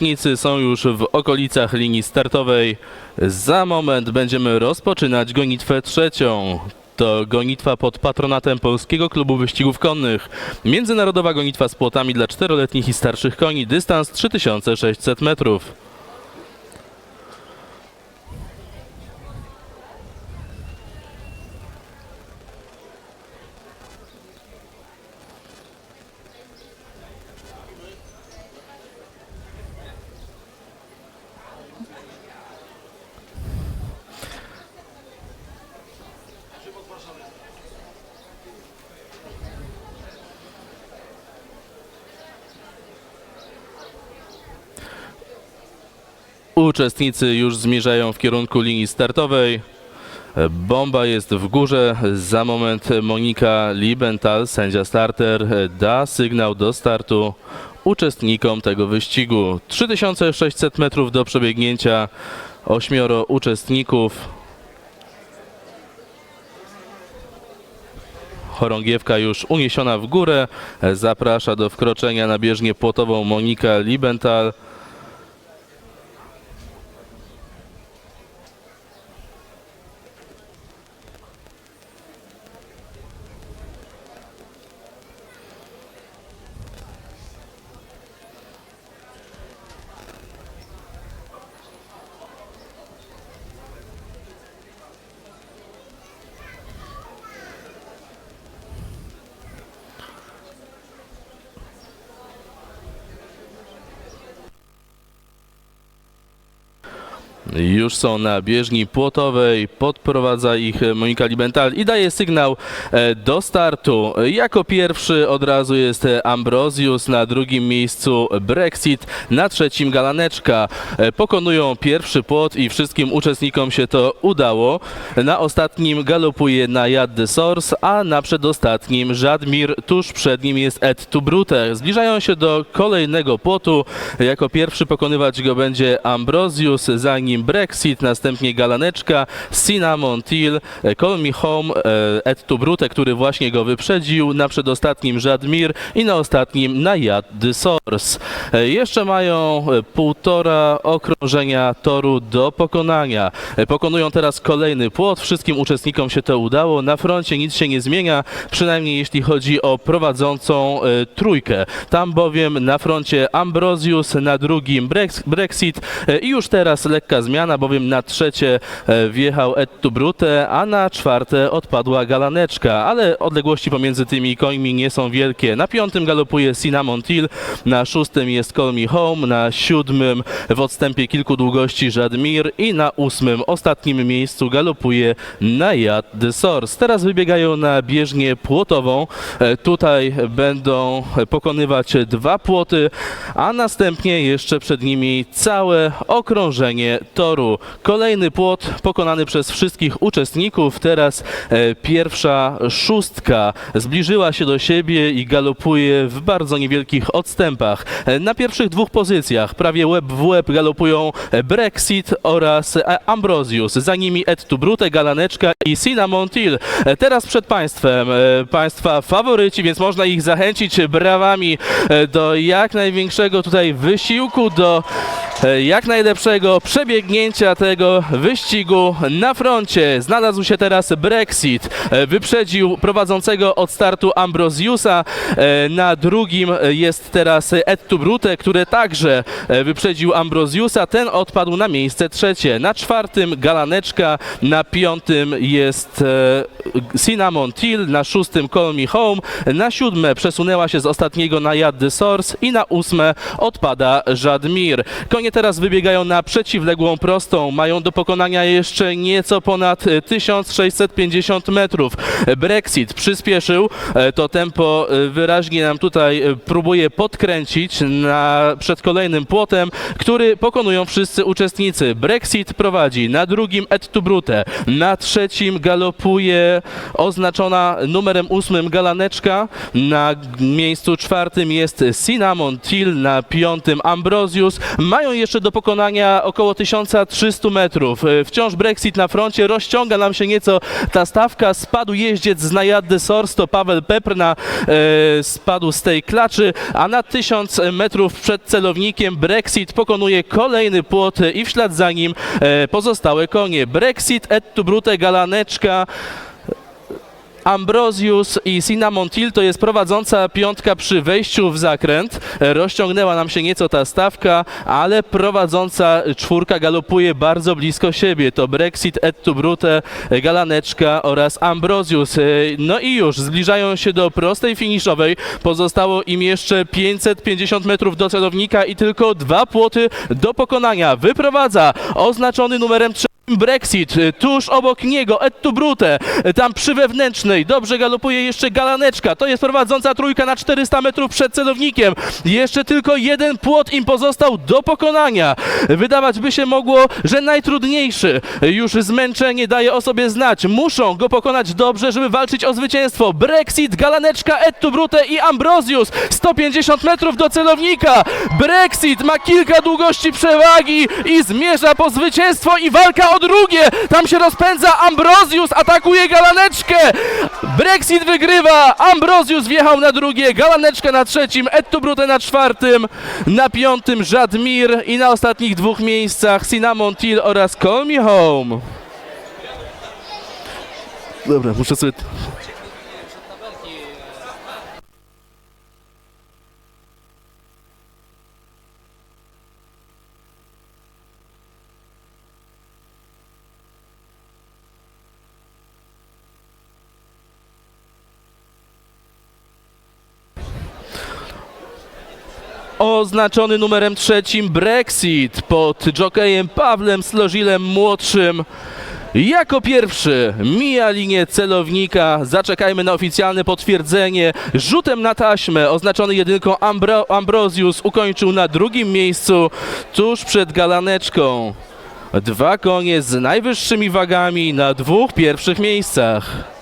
Uczestnicy są już w okolicach linii startowej. Za moment będziemy rozpoczynać gonitwę trzecią. To gonitwa pod patronatem Polskiego Klubu Wyścigów Konnych. Międzynarodowa gonitwa z płotami dla czteroletnich i starszych koni. Dystans 3600 metrów. Uczestnicy już zmierzają w kierunku linii startowej. Bomba jest w górze. Za moment Monika Liebenthal, sędzia starter, da sygnał do startu uczestnikom tego wyścigu. 3600 metrów do przebiegnięcia. Ośmioro uczestników. Chorągiewka już uniesiona w górę. Zaprasza do wkroczenia na bieżnię płotową Monika Liebenthal. Już są na bieżni płotowej, podprowadza ich Monika Liebenthal i daje sygnał e, do startu. Jako pierwszy od razu jest Ambrosius, na drugim miejscu Brexit, na trzecim Galaneczka. E, Pokonują pierwszy płot i wszystkim uczestnikom się to udało. Na ostatnim galopuje Najad de Sors, a na przedostatnim Żadmir, tuż przed nim jest Ed Tubrute. Zbliżają się do kolejnego płotu. Jako pierwszy pokonywać go będzie Ambrosius, za nim Brexit, następnie Galaneczka, Cinnamon Till, e, Call Me Home, e, Ed Tubrute, który właśnie go wyprzedził, na przedostatnim Żadmir i na ostatnim Najad de Sors. E, Jeszcze mają e, półtora okrążenia toru do pokonania. Pokonują teraz kolejny płot, wszystkim uczestnikom się to udało. Na froncie nic się nie zmienia, przynajmniej jeśli chodzi o prowadzącą trójkę. Tam bowiem na froncie Ambrosius, na drugim Brex- Brexit i już teraz lekka zmiana, bowiem na trzecie e, wjechał Ed Tubrute, a na czwarte odpadła Galaneczka, ale odległości pomiędzy tymi końmi nie są wielkie. Na piątym galopuje Cinnamon Till, na szóstym jest Call Me Home, na siódmym w odstępie kilku długości Żadmir i na ósmym, ostatnim miejscu galopuje Najad de Sors. Teraz wybiegają na bieżnię płotową. E, Tutaj będą pokonywać dwa płoty, a następnie jeszcze przed nimi całe okrążenie toru. Kolejny płot pokonany przez wszystkich uczestników. Teraz e, pierwsza szóstka zbliżyła się do siebie i galopuje w bardzo niewielkich odstępach. E, Na pierwszych dwóch pozycjach, prawie łeb w łeb, galopują e, Brexit oraz Ambrosius. Za nimi Ed Tubrute, Galaneczka i Cinnamon Till. Teraz przed Państwem Państwa faworyci, więc można ich zachęcić brawami do jak największego tutaj wysiłku, do jak najlepszego przebiegnięcia tego wyścigu na froncie. Znalazł się teraz Brexit. E, Wyprzedził prowadzącego od startu Ambrosiusa. E, Na drugim jest teraz Ed Tubrute, który także e, wyprzedził Ambrosiusa. Ten odpadł na miejsce trzecie. Na czwartym Galaneczka, na piątym jest e, Cinnamon Till, na szóstym Call Me Home, na siódme przesunęła się z ostatniego na Yad de Sors i na ósme odpada Żadmir. Teraz wybiegają na przeciwległą prostą. Mają do pokonania jeszcze nieco ponad e, 1650 metrów. Brexit przyspieszył. E, To tempo e, wyraźnie nam tutaj e, próbuje podkręcić na, przed kolejnym płotem, który pokonują wszyscy uczestnicy. Brexit prowadzi na drugim Ed Tubrute, na trzecim galopuje oznaczona numerem ósmym Galaneczka, na miejscu czwartym jest Cinnamon Till, na piątym Ambrosius. Mają jeszcze do pokonania około 2300 metrów. E, Wciąż Brexit na froncie, rozciąga nam się nieco ta stawka. Spadł jeździec z Najaddy Sors, to Paweł Peprna e, spadł z tej klaczy, a na 1000 metrów przed celownikiem Brexit pokonuje kolejny płot i w ślad za nim e, pozostałe konie. Brexit, Et tu Brute, Galaneczka, Ambrosius i Cinnamon Till to jest prowadząca piątka przy wejściu w zakręt. Rozciągnęła nam się nieco ta stawka, ale prowadząca czwórka galopuje bardzo blisko siebie. To Brexit, Et tu Brute, Galaneczka oraz Ambrosius. No i już zbliżają się do prostej finiszowej. Pozostało im jeszcze 550 metrów do celownika i tylko dwa płoty do pokonania. Wyprowadza oznaczony numerem 3 Brexit, y, tuż obok niego Et tu Brute, y, tam przy wewnętrznej, dobrze galopuje jeszcze Galaneczka, to jest prowadząca trójka na 400 metrów przed celownikiem, jeszcze tylko jeden płot im pozostał do pokonania, wydawać by się mogło, że najtrudniejszy, już zmęczenie daje o sobie znać, muszą go pokonać dobrze, żeby walczyć o zwycięstwo, Brexit, Galaneczka, Et tu Brute i Ambrosius, 150 metrów do celownika, Brexit ma kilka długości przewagi i zmierza po zwycięstwo i walka o drugie. Tam się rozpędza Ambrosius, atakuje Galaneczkę. Brexit wygrywa. Ambrosius wjechał na drugie, Galaneczka na trzecim, Etto Brute na czwartym, na piątym Żadmir i na ostatnich dwóch miejscach Cinnamon Till oraz Call Me Home. Dobra, muszę sobie... oznaczony numerem trzecim Brexit pod jokejem Pawłem Slożilem młodszym. Jako pierwszy mija linię celownika. Zaczekajmy na oficjalne potwierdzenie. Rzutem na taśmę oznaczony jedynką Ambro Ambrosius ukończył na drugim miejscu tuż przed Galaneczką. Dwa konie z najwyższymi wagami na dwóch pierwszych miejscach.